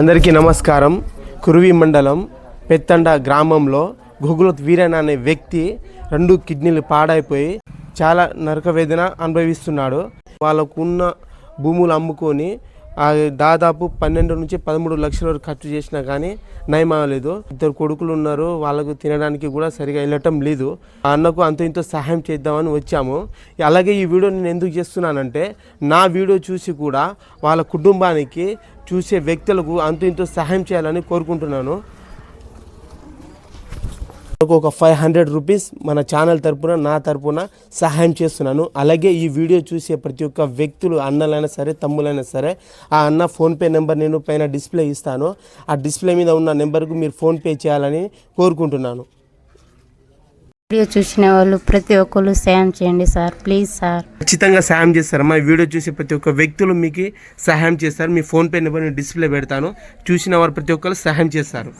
అందరికీ నమస్కారం. కురువి మండలం పెత్తండ గ్రామంలో గుగులత్ వీరన్ అనే వ్యక్తి రెండు కిడ్నీలు పాడైపోయి చాలా నరకవేదన అనుభవిస్తున్నాడు. వాళ్ళకున్న భూములు అమ్ముకొని దాదాపు పన్నెండు నుంచి పదమూడు లక్షల వరకు ఖర్చు చేసినా కానీ నయం అవ్వలేదు ఇద్దరు కొడుకులు ఉన్నారు వాళ్ళకు తినడానికి కూడా సరిగా వెళ్ళటం లేదు. ఆ అన్నకు అంత ఇంతో సహాయం చేద్దామని వచ్చాము. అలాగే ఈ వీడియో నేను ఎందుకు చేస్తున్నానంటే నా వీడియో చూసి కూడా వాళ్ళ కుటుంబానికి చూసే వ్యక్తులకు అంత ఇంతో సహాయం చేయాలని కోరుకుంటున్నాను. ఒక ఫైవ్ హండ్రెడ్ రూపీస్ మన ఛానల్ తరపున నా తరపున సహాయం చేస్తున్నాను. అలాగే ఈ వీడియో చూసే ప్రతి ఒక్క వ్యక్తులు అన్నలైనా సరే తమ్ములైనా సరే ఆ అన్న ఫోన్పే నెంబర్ నేను పైన డిస్ప్లే ఇస్తాను. ఆ డిస్ప్లే మీద ఉన్న నెంబర్కు మీరు ఫోన్పే చేయాలని కోరుకుంటున్నాను. వీడియో చూసిన వాళ్ళు ప్రతి ఒక్కరు సాయం చేయండి సార్. Please sir. ఖచ్చితంగా సహాయం చేస్తారు మా వీడియో చూసే ప్రతి ఒక్క వ్యక్తులు మీకు సహాయం చేస్తారు. మీ ఫోన్పే నెంబర్ నేను డిస్ప్లే పెడతాను. చూసిన వారు ప్రతి ఒక్కరు సహాయం చేస్తారు.